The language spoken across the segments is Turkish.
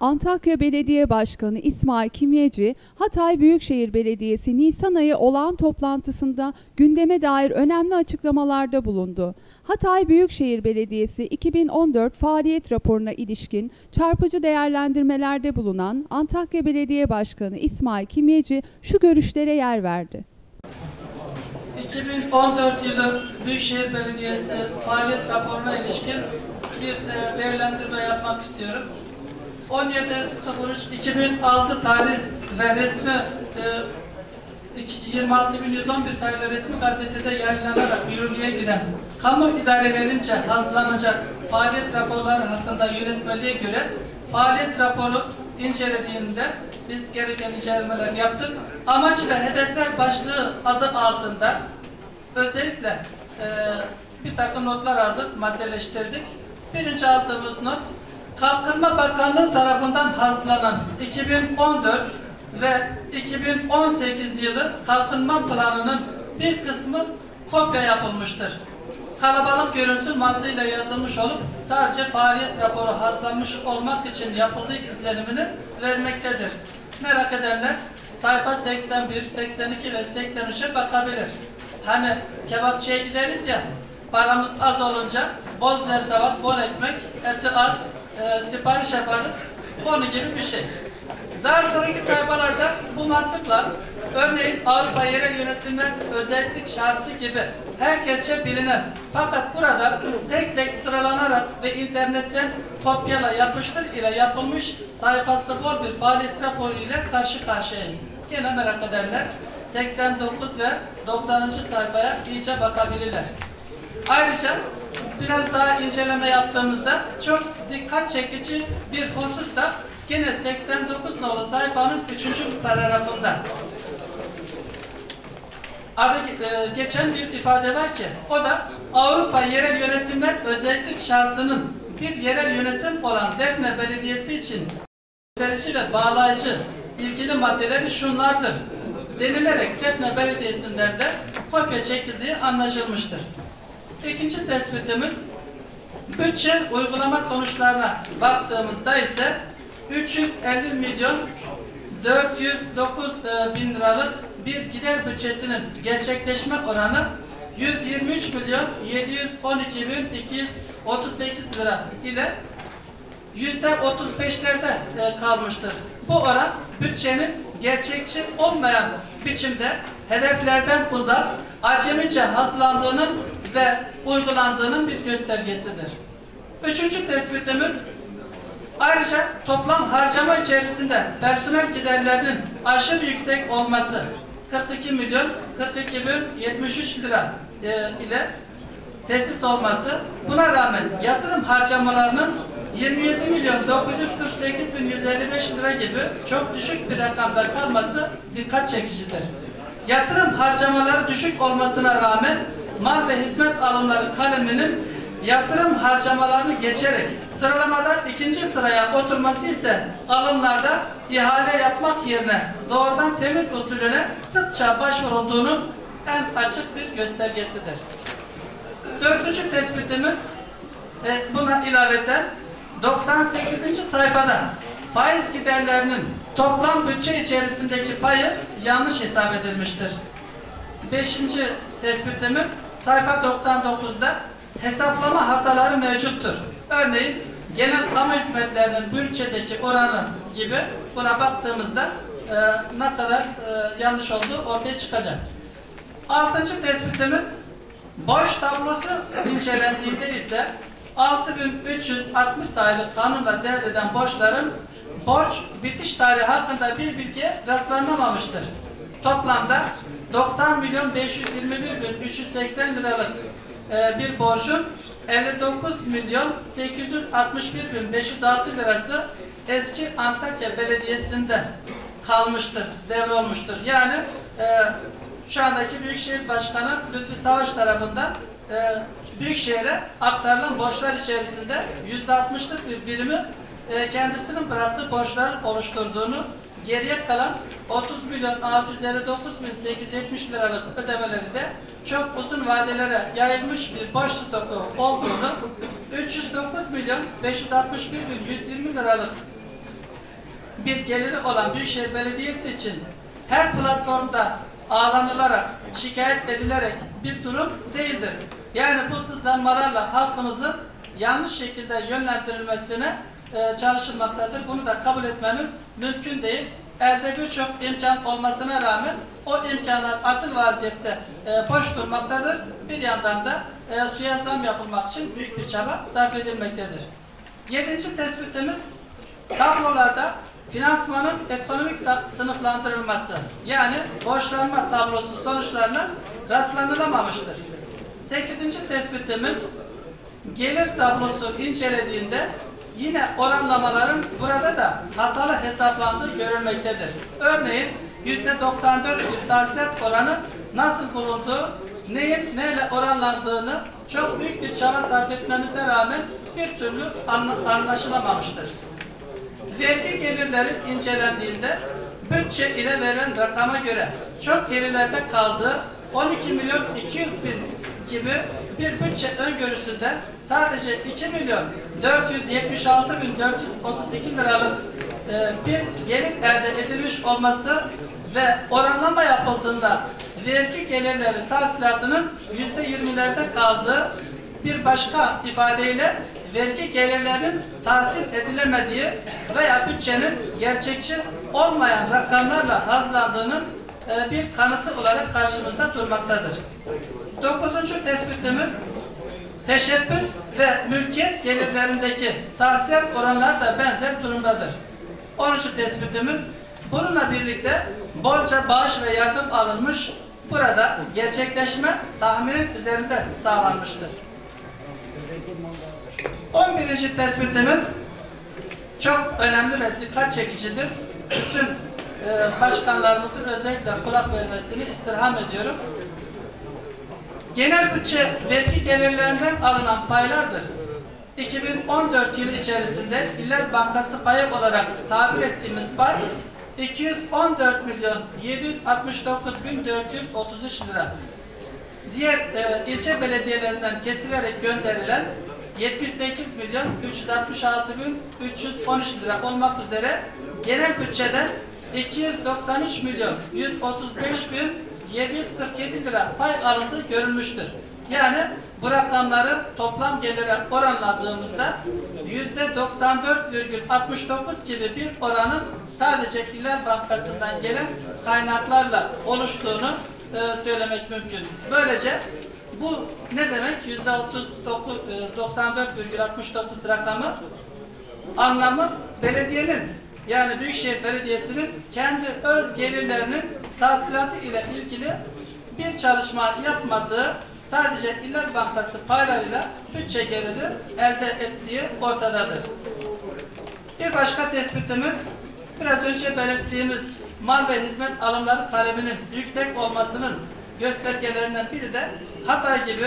Antakya Belediye Başkanı İsmail Kimyeci, Hatay Büyükşehir Belediyesi Nisan ayı olağan toplantısında gündeme dair önemli açıklamalarda bulundu. Hatay Büyükşehir Belediyesi 2014 faaliyet raporuna ilişkin çarpıcı değerlendirmelerde bulunan Antakya Belediye Başkanı İsmail Kimyeci şu görüşlere yer verdi. 2014 yılı Büyükşehir Belediyesi faaliyet raporuna ilişkin bir e, değerlendirme yapmak istiyorum. 17.03.2006 tarih ve resmi e, 26.111 sayılı resmi gazetede yayınlanarak yürürlüğe giren kamu idarelerince hazırlanacak faaliyet raporları hakkında yönetmeliğe göre faaliyet raporu incelediğinde biz gereken incelemeler yaptık. Amaç ve hedefler başlığı adı altında özellikle e, bir takım notlar aldık, maddeleştirdik. Birinci aldığımız not, Kalkınma Bakanlığı tarafından hazırlanan 2014 ve 2018 yılı kalkınma planının bir kısmı kopya yapılmıştır. Kalabalık görünsün mantığıyla yazılmış olup sadece faaliyet raporu hazırlanmış olmak için yapıldığı izlenimini vermektedir. Merak edenler sayfa 81, 82 ve 83'e bakabilir. Hani kebapçıya gideriz ya, paramız az olunca bol zerzevat, bol ekmek, eti az, e, sipariş yaparız. Onun gibi bir şey. Daha sonraki sayfalarda bu mantıkla örneğin Avrupa yerel yönetimler özellik şartı gibi herkesçe bilinen fakat burada tek tek sıralanarak ve internetten kopyala yapıştır ile yapılmış sayfası bol bir faaliyet raporu ile karşı karşıyayız. Yine merak edenler 89 ve 90. sayfaya iyice bakabilirler. Ayrıca biraz daha inceleme yaptığımızda çok dikkat çekici bir husus da yine 89 nolu sayfanın 3. paragrafında adı e, geçen bir ifade var ki o da Avrupa yerel yönetimler özellik şartının bir yerel yönetim olan Defne Belediyesi için gösterici ve bağlayıcı ilgili maddeleri şunlardır denilerek Defne Belediyesi'nden de kopya çekildiği anlaşılmıştır. İkinci tespitimiz bütçe uygulama sonuçlarına baktığımızda ise 350 milyon 409 e, bin liralık bir gider bütçesinin gerçekleşme oranı 123 milyon 712 bin 238 lira ile yüzde 35'lerde e, kalmıştır. Bu oran bütçenin gerçekçi olmayan biçimde hedeflerden uzak, acemice hazırlandığının ve uygulandığının bir göstergesidir. Üçüncü tespitimiz ayrıca toplam harcama içerisinde personel giderlerinin aşırı yüksek olması 42 milyon 42 bin 73 lira e, ile tesis olması buna rağmen yatırım harcamalarının 27 milyon 948 bin 155 lira gibi çok düşük bir rakamda kalması dikkat çekicidir. Yatırım harcamaları düşük olmasına rağmen mal ve hizmet alımları kaleminin yatırım harcamalarını geçerek sıralamada ikinci sıraya oturması ise alımlarda ihale yapmak yerine doğrudan temin usulüne sıkça başvurulduğunun en açık bir göstergesidir. Dördüncü tespitimiz e, buna ilaveten 98. sayfada faiz giderlerinin toplam bütçe içerisindeki payı yanlış hesap edilmiştir. Beşinci tespitimiz sayfa 99'da hesaplama hataları mevcuttur. Örneğin genel kamu hizmetlerinin bütçedeki oranı gibi buna baktığımızda e, ne kadar e, yanlış olduğu ortaya çıkacak. Altıncı tespitimiz borç tablosu incelendiğinde ise 6360 sayılı kanunla devreden borçların borç bitiş tarihi hakkında bir bilgiye rastlanamamıştır. Toplamda 90 milyon 521 bin 380 liralık e, bir borcun 59 milyon 861 bin 506 lirası eski Antakya Belediyesi'nde kalmıştır, devrolmuştur. Yani e, şu andaki Büyükşehir Başkanı Lütfi Savaş tarafından e, Büyükşehir'e aktarılan borçlar içerisinde yüzde altmışlık bir birimi e, kendisinin bıraktığı borçların oluşturduğunu geriye kalan 30 milyon 659 bin 870 liralık ödemeleri de çok uzun vadelere yayılmış bir borç stoku olduğunu 309 milyon 561 bin 120 liralık bir geliri olan Büyükşehir Belediyesi için her platformda ağlanılarak, şikayet edilerek bir durum değildir. Yani bu sızlanmalarla halkımızın yanlış şekilde yönlendirilmesine e, çalışılmaktadır. Bunu da kabul etmemiz mümkün değil. Elde birçok imkan olmasına rağmen o imkanlar atıl vaziyette e, boş durmaktadır. Bir yandan da e, suya zam yapılmak için büyük bir çaba sarf edilmektedir. Yedinci tespitimiz tablolarda finansmanın ekonomik sınıflandırılması yani borçlanma tablosu sonuçlarına rastlanılamamıştır. Sekizinci tespitimiz gelir tablosu incelediğinde yine oranlamaların burada da hatalı hesaplandığı görülmektedir. Örneğin %94 bir tahsilat oranı nasıl bulunduğu, neyin neyle oranlandığını çok büyük bir çaba sarf etmemize rağmen bir türlü anla- anlaşılamamıştır. Vergi gelirleri incelendiğinde bütçe ile verilen rakama göre çok gerilerde kaldığı 12 milyon 200 bin gibi bir bütçe öngörüsünde sadece 2 milyon 476 bin 432 liralık e, bir gelir elde edilmiş olması ve oranlama yapıldığında vergi gelirleri tahsilatının yüzde yirmilerde kaldığı bir başka ifadeyle vergi gelirlerinin tahsil edilemediği veya bütçenin gerçekçi olmayan rakamlarla hazlandığının e, bir kanıtı olarak karşımızda durmaktadır. Dokuzuncu tespitimiz teşebbüs ve mülkiyet gelirlerindeki tahsilat oranları da benzer durumdadır. 13. tespitimiz bununla birlikte bolca bağış ve yardım alınmış burada gerçekleşme tahminin üzerinde sağlanmıştır. 11. tespitimiz çok önemli ve dikkat çekicidir. Bütün e, başkanlarımızın özellikle kulak vermesini istirham ediyorum. Genel bütçe vergi gelirlerinden alınan paylardır. 2014 yılı içerisinde İller Bankası payı olarak tabir ettiğimiz pay 214 milyon 769 bin 433 lira. Diğer e, ilçe belediyelerinden kesilerek gönderilen 78 milyon 366 bin 313 lira olmak üzere genel bütçeden 293 milyon 135 bin 747 lira pay alındığı görülmüştür. Yani bu rakamları toplam gelire oranladığımızda yüzde 94,69 gibi bir oranın sadece İller Bankası'ndan gelen kaynaklarla oluştuğunu e, söylemek mümkün. Böylece bu ne demek? Yüzde 39, e, 94,69 rakamı anlamı belediyenin yani Büyükşehir Belediyesi'nin kendi öz gelirlerinin tahsilatı ile ilgili bir çalışma yapmadığı sadece İller Bankası paylarıyla bütçe geliri elde ettiği ortadadır. Bir başka tespitimiz biraz önce belirttiğimiz mal ve hizmet alımları kaleminin yüksek olmasının göstergelerinden biri de Hatay gibi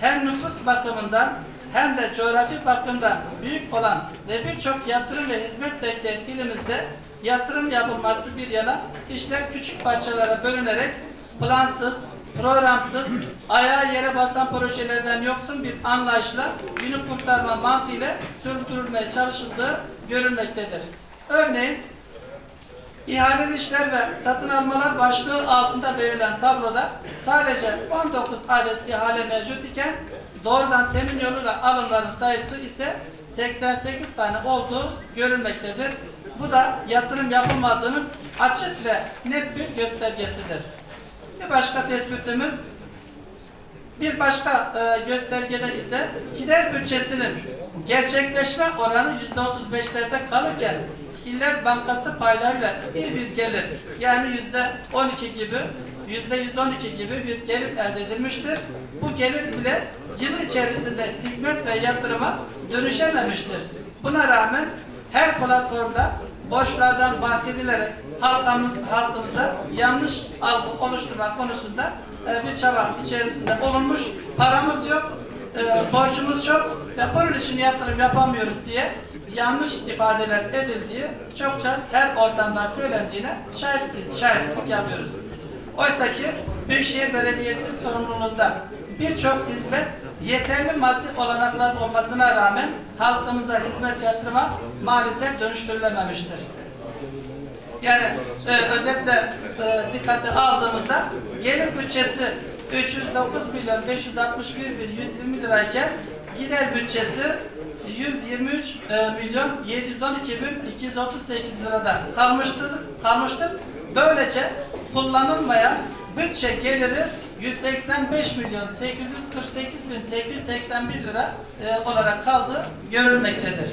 hem nüfus bakımından hem de coğrafi bakımdan büyük olan ve birçok yatırım ve hizmet bekleyen ilimizde yatırım yapılması bir yana işler küçük parçalara bölünerek plansız, programsız, ayağa yere basan projelerden yoksun bir anlayışla günü kurtarma mantığıyla sürdürülmeye çalışıldığı görülmektedir. Örneğin İhaleli işler ve satın almalar başlığı altında verilen tabloda sadece 19 adet ihale mevcut iken doğrudan temin yoluyla alımların sayısı ise 88 tane olduğu görülmektedir. Bu da yatırım yapılmadığının açık ve net bir göstergesidir. Bir başka tespitimiz bir başka e, göstergede ise gider bütçesinin gerçekleşme oranı %35'lerde kalırken İller Bankası paylarıyla bir bir gelir yani %12 gibi %112 gibi bir gelir elde edilmiştir. Bu gelir bile yıl içerisinde hizmet ve yatırıma dönüşememiştir. Buna rağmen her platformda borçlardan bahsedilerek halkımız, halkımıza yanlış algı oluşturmak konusunda e, bir çaba içerisinde olunmuş. Paramız yok, e, borcumuz çok ve bunun için yatırım yapamıyoruz diye yanlış ifadeler edildiği çokça her ortamda söylendiğine şahitlik, şahitlik yapıyoruz. Oysa ki Büyükşehir Belediyesi sorumluluğunda birçok hizmet yeterli maddi olanaklar olmasına rağmen halkımıza hizmet yatırıma maalesef dönüştürülememiştir. Yani e, özetle e, dikkate aldığımızda gelir bütçesi 309 milyon 561 bin 120 lirayken gider bütçesi 123 e, milyon 712 bin 238 lirada kalmıştır. kalmıştır. Böylece kullanılmayan bütçe geliri 185 milyon 848 bin 881 lira e, olarak kaldığı görülmektedir.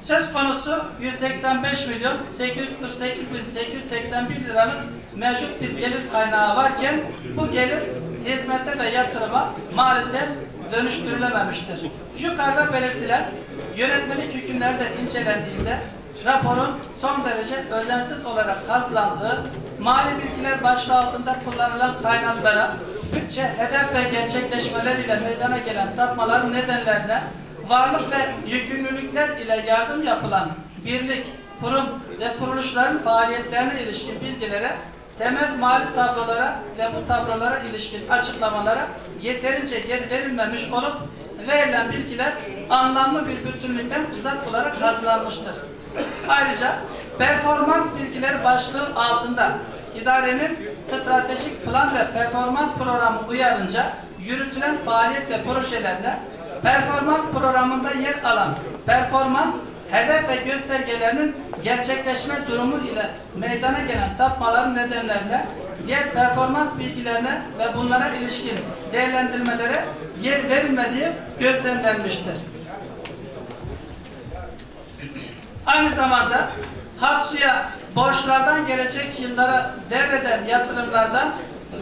Söz konusu 185 milyon 848 bin 881 liralık mevcut bir gelir kaynağı varken bu gelir hizmete ve yatırıma maalesef dönüştürülememiştir. Yukarıda belirtilen yönetmelik hükümleri de incelendiğinde raporun son derece özensiz olarak hazırlandığı, mali bilgiler başlığı altında kullanılan kaynaklara, bütçe, hedef ve gerçekleşmeleriyle meydana gelen sapmaların nedenlerine, varlık ve yükümlülükler ile yardım yapılan birlik, kurum ve kuruluşların faaliyetlerine ilişkin bilgilere, temel mali tablolara ve bu tablolara ilişkin açıklamalara yeterince yer verilmemiş olup verilen bilgiler anlamlı bir bütünlükten uzak olarak hazırlanmıştır. Ayrıca performans bilgileri başlığı altında idarenin stratejik plan ve performans programı uyarınca yürütülen faaliyet ve projelerle performans programında yer alan performans hedef ve göstergelerinin gerçekleşme durumu ile meydana gelen sapmaların nedenlerine, diğer performans bilgilerine ve bunlara ilişkin değerlendirmelere yer verilmediği gözlemlenmiştir. Aynı zamanda Hatsu'ya borçlardan gelecek yıllara devreden yatırımlardan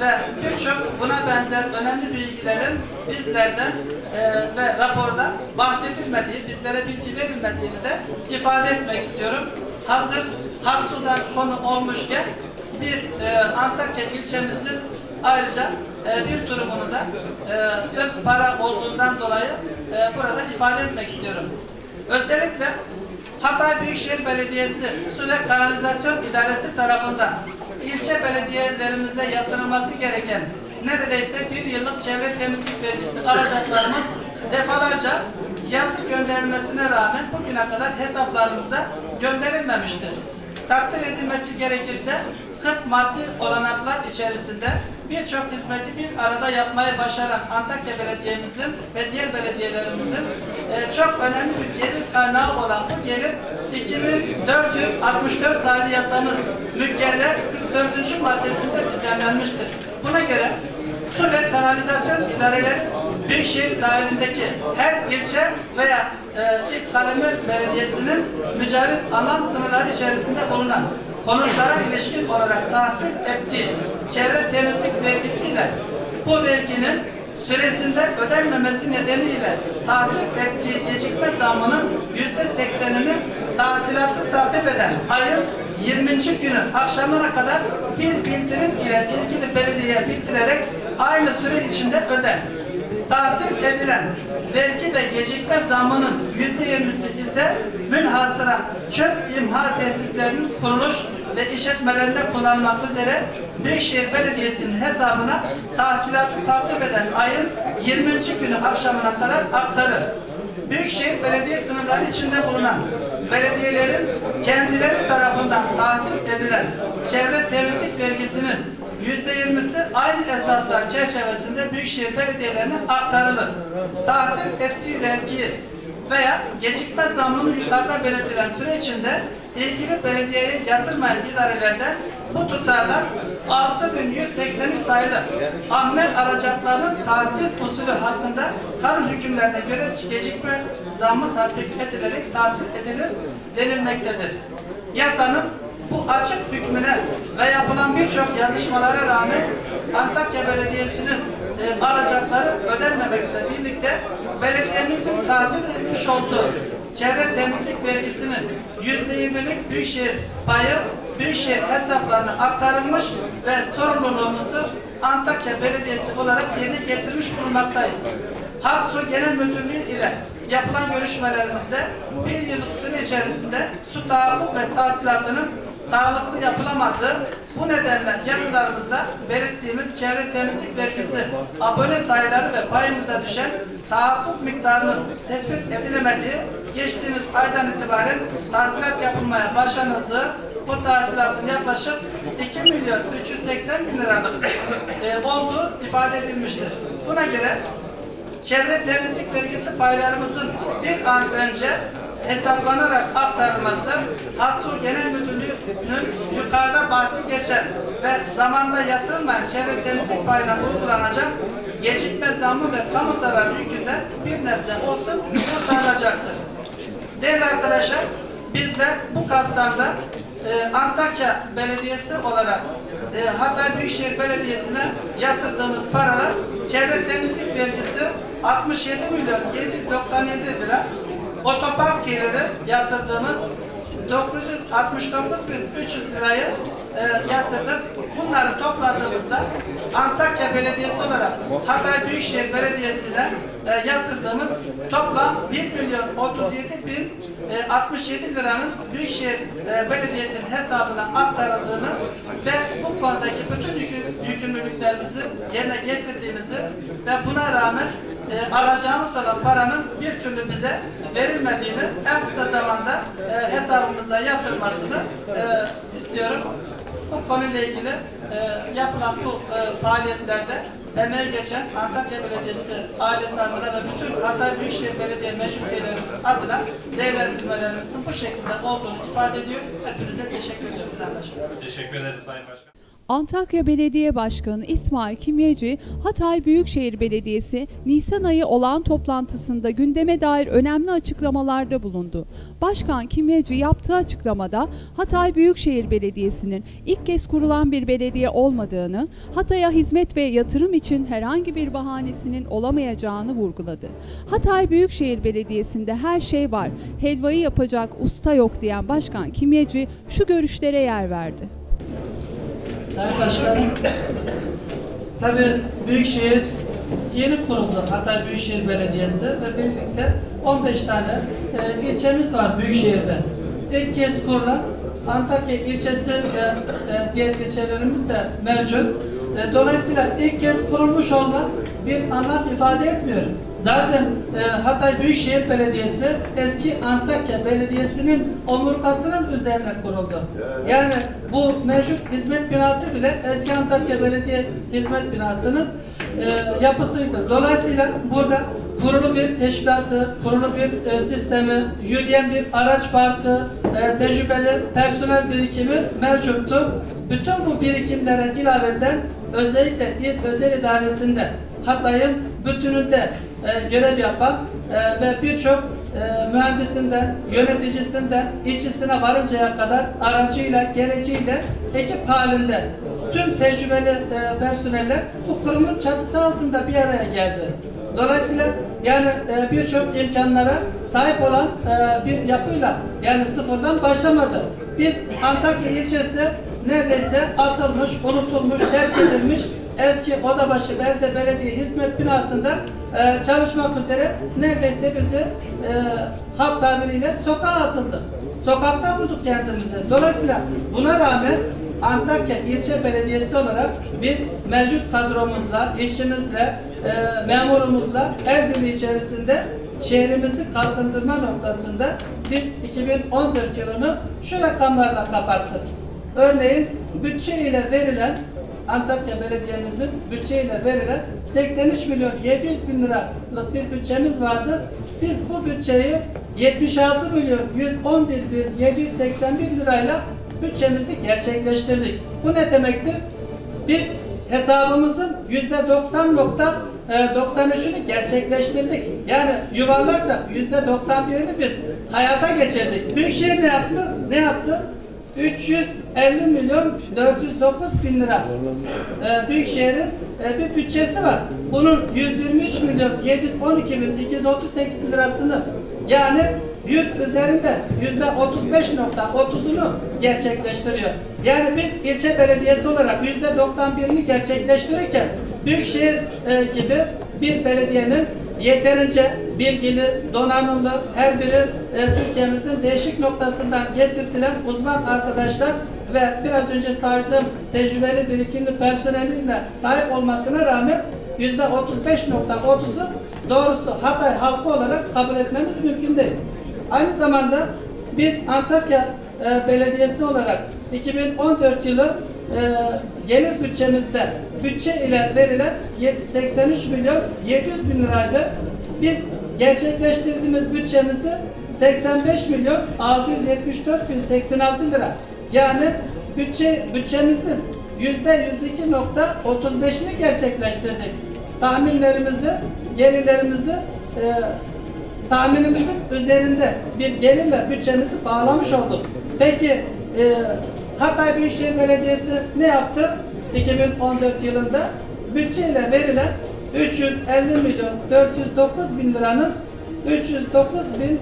ve birçok buna benzer önemli bilgilerin bizlerden e, ve raporda bahsedilmediği, bizlere bilgi verilmediğini de ifade etmek istiyorum. Hazır Hatsu'dan konu olmuşken bir e, Antakya ilçemizin ayrıca e, bir durumunu da e, söz para olduğundan dolayı e, burada ifade etmek istiyorum. Özellikle Hatay Büyükşehir Belediyesi Su ve Kanalizasyon İdaresi tarafından ilçe belediyelerimize yatırılması gereken neredeyse bir yıllık çevre temizlik vergisi alacaklarımız defalarca yazı gönderilmesine rağmen bugüne kadar hesaplarımıza gönderilmemiştir. Takdir edilmesi gerekirse 40 maddi olanaklar içerisinde birçok hizmeti bir arada yapmayı başaran Antakya Belediye'mizin ve diğer belediyelerimizin e, çok önemli bir gelir kaynağı olan bu gelir 2464 sayılı yasanın mükerrer 44. maddesinde düzenlenmiştir. Buna göre su ve kanalizasyon idareleri Büyükşehir dahilindeki her ilçe veya e, ilk kademe belediyesinin mücavit alan sınırları içerisinde bulunan konutlara ilişkin olarak tahsil ettiği çevre temizlik vergisiyle bu verginin süresinde ödenmemesi nedeniyle tahsil ettiği gecikme zammının yüzde seksenini tahsilatı takip eden ayın 20. günü akşamına kadar bir bildirim ile ilgili belediyeye bildirerek aynı süre içinde öder. Tahsil edilen vergi ve gecikme zammının yüzde yirmisi ise münhasıran çöp imha tesislerinin kuruluş ve işletmelerinde kullanılmak üzere Büyükşehir Belediyesi'nin hesabına tahsilatı takip eden ayın 20. günü akşamına kadar aktarır. Büyükşehir Belediye sınırları içinde bulunan belediyelerin kendileri tarafından tahsil edilen çevre temizlik vergisinin yüzde yirmisi aynı esaslar çerçevesinde Büyükşehir Belediyelerine aktarılır. Tahsil ettiği vergiyi veya gecikme zammını yukarıda belirtilen süre içinde ilgili belediyeye yatırmayan idarelerden bu tutarlar 6183 sayılı amel aracaklarının tahsil usulü hakkında kanun hükümlerine göre gecikme zammı tatbik edilerek tahsil edilir denilmektedir. Yasanın bu açık hükmüne ve yapılan birçok yazışmalara rağmen Antakya Belediyesi'nin e, alacakları ödenmemekle birlikte belediyemizin tahsil etmiş olduğu çevre temizlik vergisinin yüzde yirmilik Büyükşehir payı Büyükşehir hesaplarına aktarılmış ve sorumluluğumuzu Antakya Belediyesi olarak yerine getirmiş bulunmaktayız. Haksu Genel Müdürlüğü ile yapılan görüşmelerimizde bir yıllık süre içerisinde su tahakkuk ve tahsilatının sağlıklı yapılamadığı bu nedenle yazılarımızda belirttiğimiz çevre temizlik vergisi abone sayıları ve payımıza düşen tahakkuk miktarının tespit edilemediği geçtiğimiz aydan itibaren tahsilat yapılmaya başlanıldığı bu tahsilatın yaklaşık 2 milyon 380 bin liralık e, olduğu ifade edilmiştir. Buna göre çevre temizlik vergisi paylarımızın bir an önce hesaplanarak aktarılması Hatsu Genel Müdürlüğü'nün yukarıda bahsi geçen ve zamanda yatırılmayan çevre temizlik payına uygulanacak gecikme zammı ve kamu zararı yükünden bir nebze olsun kurtarılacaktır. Değerli arkadaşlar, biz de bu kapsamda e, Antakya Belediyesi olarak e, Hatay Büyükşehir Belediyesi'ne yatırdığımız paralar çevre temizlik vergisi 67 milyon 797 lira, otopark geliri yatırdığımız 969 bin 300 lirayı e, yatırdık. Bunları topladığımızda Antakya Belediyesi olarak Hatay Büyükşehir Belediyesi'ne e, yatırdığımız toplam 1 milyon 37 bin e, 67 liranın Büyükşehir e, Belediyesi'nin hesabına aktarıldığını ve bu konudaki bütün yükü- yükümlülüklerimizi yerine getirdiğimizi ve buna rağmen e, alacağımız olan paranın bir türlü bize verilmediğini en kısa zamanda e, hesabımıza yatırmasını e, istiyorum. Bu konuyla ilgili e, yapılan bu e, faaliyetlerde emeği geçen Antakya Belediyesi ailesi adına ve bütün Hatay Büyükşehir Belediye meclis üyelerimiz adına değerlendirmelerimizin bu şekilde olduğunu ifade ediyor. Hepinize teşekkür ediyorum Sayın Başkanım. Teşekkür ederiz Sayın Başkan. Antakya Belediye Başkanı İsmail Kimyeci, Hatay Büyükşehir Belediyesi Nisan ayı olan toplantısında gündeme dair önemli açıklamalarda bulundu. Başkan Kimyeci yaptığı açıklamada Hatay Büyükşehir Belediyesi'nin ilk kez kurulan bir belediye olmadığını, Hatay'a hizmet ve yatırım için herhangi bir bahanesinin olamayacağını vurguladı. Hatay Büyükşehir Belediyesi'nde her şey var, helvayı yapacak usta yok diyen Başkan Kimyeci şu görüşlere yer verdi. Sayın Başkanım, tabii Büyükşehir yeni kuruldu Hatay Büyükşehir Belediyesi ve birlikte 15 tane e, ilçemiz var Büyükşehir'de. İlk kez kurulan Antakya ilçesi ve e, diğer ilçelerimiz de mevcut. E, dolayısıyla ilk kez kurulmuş olmak bir anlam ifade etmiyor. Zaten e, Hatay Büyükşehir Belediyesi eski Antakya Belediyesi'nin omurgasının üzerine kuruldu. Yani bu mevcut hizmet binası bile eski Antakya Belediye Hizmet Binası'nın e, yapısıydı. Dolayısıyla burada kurulu bir teşkilatı, kurulu bir e, sistemi, yürüyen bir araç parkı, e, tecrübeli personel birikimi mevcuttu. Bütün bu birikimlere ilaveten özellikle il özel idaresinde Hatay'ın bütününde e, görev yapan e, ve birçok e, mühendisinden, yöneticisinden, işçisine varıncaya kadar aracıyla, gereciyle ekip halinde tüm tecrübeli e, personeller bu kurumun çatısı altında bir araya geldi. Dolayısıyla yani e, birçok imkanlara sahip olan e, bir yapıyla yani sıfırdan başlamadı. Biz Antakya ilçesi neredeyse atılmış, unutulmuş, terk edilmiş eski Odabaşı Belde Belediye Hizmet Binası'nda e, çalışmak üzere neredeyse bizi e, halk tabiriyle sokağa atıldı. Sokakta bulduk kendimizi. Dolayısıyla buna rağmen Antakya İlçe Belediyesi olarak biz mevcut kadromuzla, işçimizle, e, memurumuzla el birliği içerisinde şehrimizi kalkındırma noktasında biz 2014 yılını şu rakamlarla kapattık. Örneğin bütçe ile verilen Antakya Belediye'mizin bütçe ile verilen 83 milyon 700 bin liralık bir bütçemiz vardı. Biz bu bütçeyi 76 milyon 111 bin 781 lirayla bütçemizi gerçekleştirdik. Bu ne demektir? Biz hesabımızın yüzde 90.93'ünü gerçekleştirdik. Yani yuvarlarsak yüzde 91'ini biz hayata geçirdik. Büyükşehir ne yaptı? Ne yaptı? 350 milyon 409 bin lira e, Büyükşehir'in e, bir bütçesi var. Bunun 123 milyon 712 bin 238 lirasını yani 100 üzerinde yüzde 35.30'unu gerçekleştiriyor. Yani biz ilçe belediyesi olarak yüzde 91'ini gerçekleştirirken Büyükşehir e, gibi bir belediyenin yeterince bilgili, donanımlı, her biri e, Türkiye'mizin değişik noktasından getirtilen uzman arkadaşlar ve biraz önce saydığım tecrübeli birikimli personeliyle sahip olmasına rağmen yüzde 35.30'u doğrusu Hatay halkı olarak kabul etmemiz mümkün değil. Aynı zamanda biz Antakya e, Belediyesi olarak 2014 yılı e, gelir bütçemizde bütçe ile verilen ye- 83 milyon 700 bin liraydı. Biz gerçekleştirdiğimiz bütçemizi 85 milyon 674 bin 86 lira. Yani bütçe bütçemizin yüzde 102.35'ini gerçekleştirdik. Tahminlerimizi, gelirlerimizi e, tahminimizin üzerinde bir gelirle bütçemizi bağlamış olduk. Peki e, Hatay Büyükşehir Belediyesi ne yaptı? 2014 yılında bütçeyle verilen 350 milyon 409 bin liranın 309 bin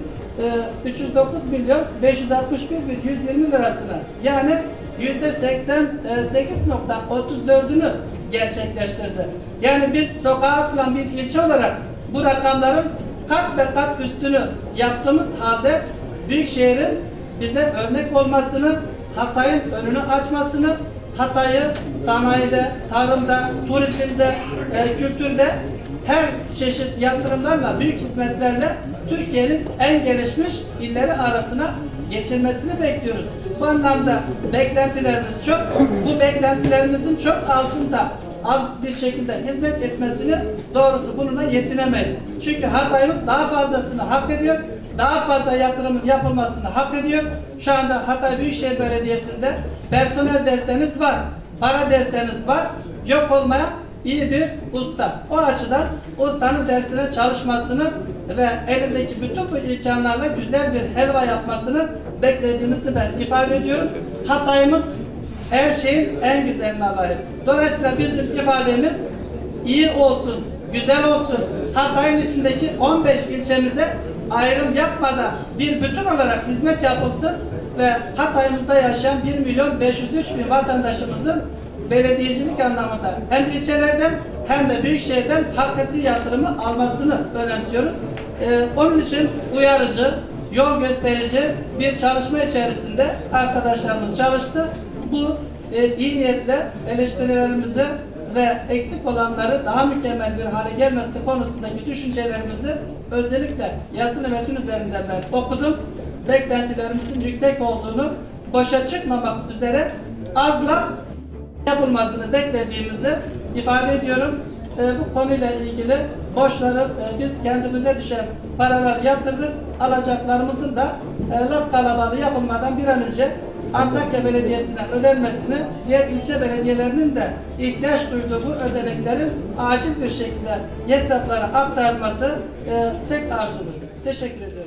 e, 309 milyon 561 bin 120 lirasına yani yüzde 88.34'ünü gerçekleştirdi. Yani biz sokağa atılan bir ilçe olarak bu rakamların kat be kat üstünü yaptığımız halde Büyükşehir'in bize örnek olmasını, Hatay'ın önünü açmasını, Hatay'ı sanayide, tarımda, turizmde, e, kültürde her çeşit yatırımlarla, büyük hizmetlerle Türkiye'nin en gelişmiş illeri arasına geçilmesini bekliyoruz. Bu anlamda beklentilerimiz çok. Bu beklentilerimizin çok altında az bir şekilde hizmet etmesini doğrusu bununla yetinemeyiz. Çünkü Hatay'ımız daha fazlasını hak ediyor. Daha fazla yatırımın yapılmasını hak ediyor. Şu anda Hatay Büyükşehir Belediyesi'nde personel derseniz var, para derseniz var, yok olmayan iyi bir usta. O açıdan ustanın dersine çalışmasını ve elindeki bütün bu imkanlarla güzel bir helva yapmasını beklediğimizi ben ifade ediyorum. Hatay'ımız her şeyin en güzeline layık. Dolayısıyla bizim ifademiz iyi olsun, güzel olsun. Hatay'ın içindeki 15 ilçemize ayrım yapmadan bir bütün olarak hizmet yapılsın ve Hatay'ımızda yaşayan 1 milyon 503 bin vatandaşımızın belediyecilik anlamında hem ilçelerden hem de büyükşehirden hak ettiği yatırımı almasını önemsiyoruz. Ee, onun için uyarıcı, yol gösterici bir çalışma içerisinde arkadaşlarımız çalıştı. Bu e, iyi niyetle eleştirilerimizi ve eksik olanları daha mükemmel bir hale gelmesi konusundaki düşüncelerimizi özellikle yazılı metin üzerinden ben okudum. Beklentilerimizin yüksek olduğunu boşa çıkmamak üzere azla yapılmasını beklediğimizi ifade ediyorum. E, bu konuyla ilgili borçları e, biz kendimize düşen paraları yatırdık. Alacaklarımızın da e, laf kalabalığı yapılmadan bir an önce Antakya Belediyesi'ne ödenmesini, diğer ilçe belediyelerinin de ihtiyaç duyduğu bu ödeneklerin acil bir şekilde hesaplara aktarılması e, tek arzumuz. Teşekkür ediyorum.